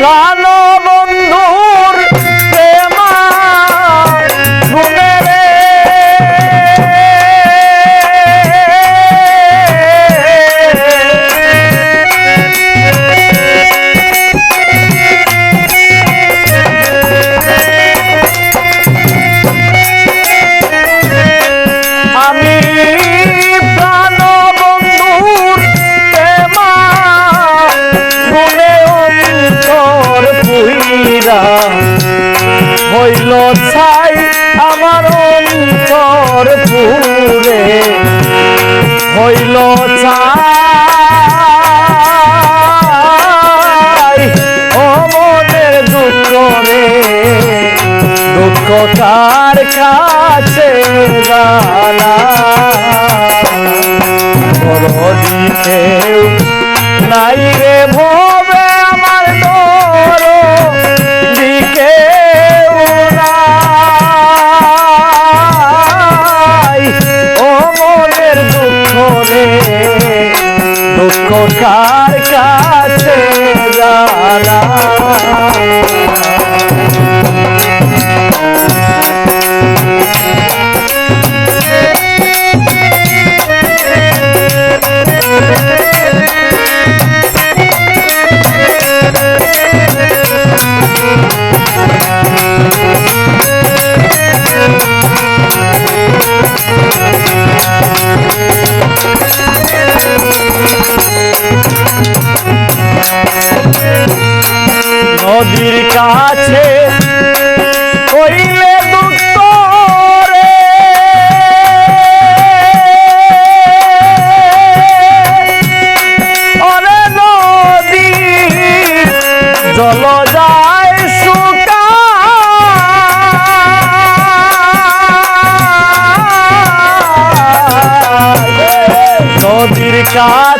প্রাণ বন্ধু করে দুঃখ কার কাছে বড় নাই রে ভোর का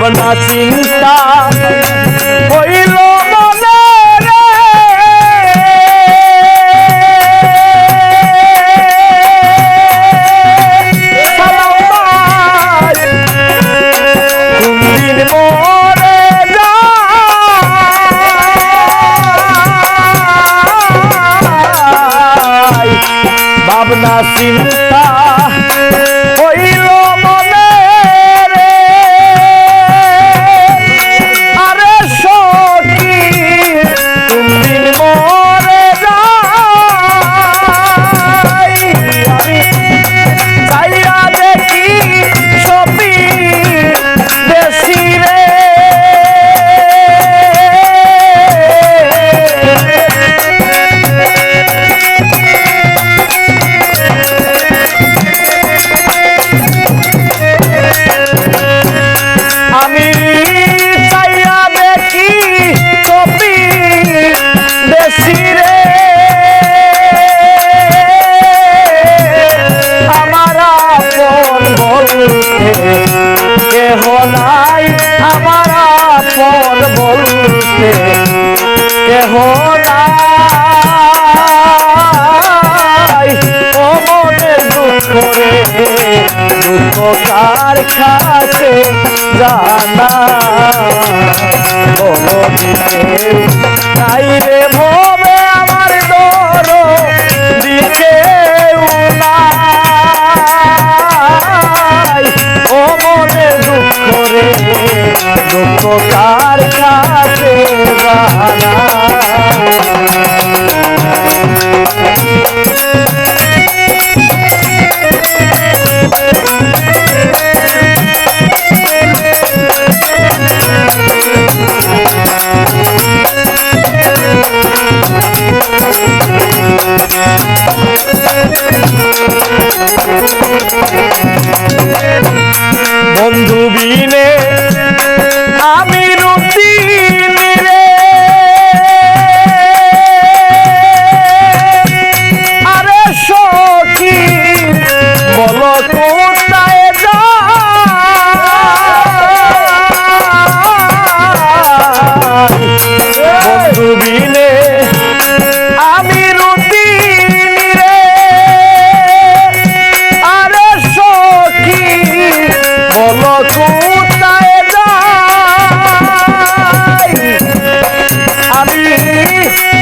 ভাবনা চিন্তা হইল কার কাছে জানা বলো তাই রে ভবে আমার দর দিকে মনে দুঃখ রে, দুঃখ কার কাছে জানা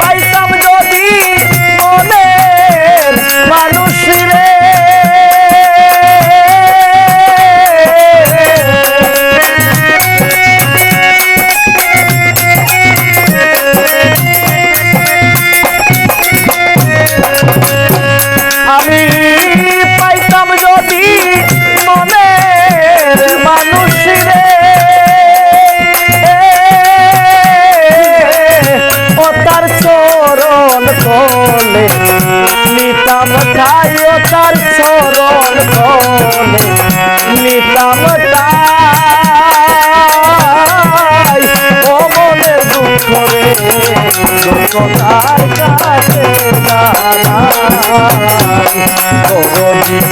পাইতাম যদি তলে নিতাম ঠাই ও তার চরণ তলে নিতাম ঠাই ও মনের দুঃখ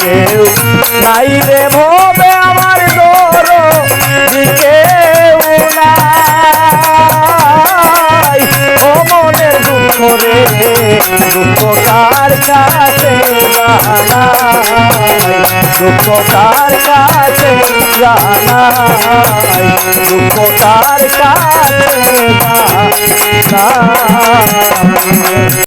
কেউ নাই রে ভবে আমার দর দিকেও নাই। কার কাছে রূপকার কাছে জানাই দুঃখ কাছে জানাই।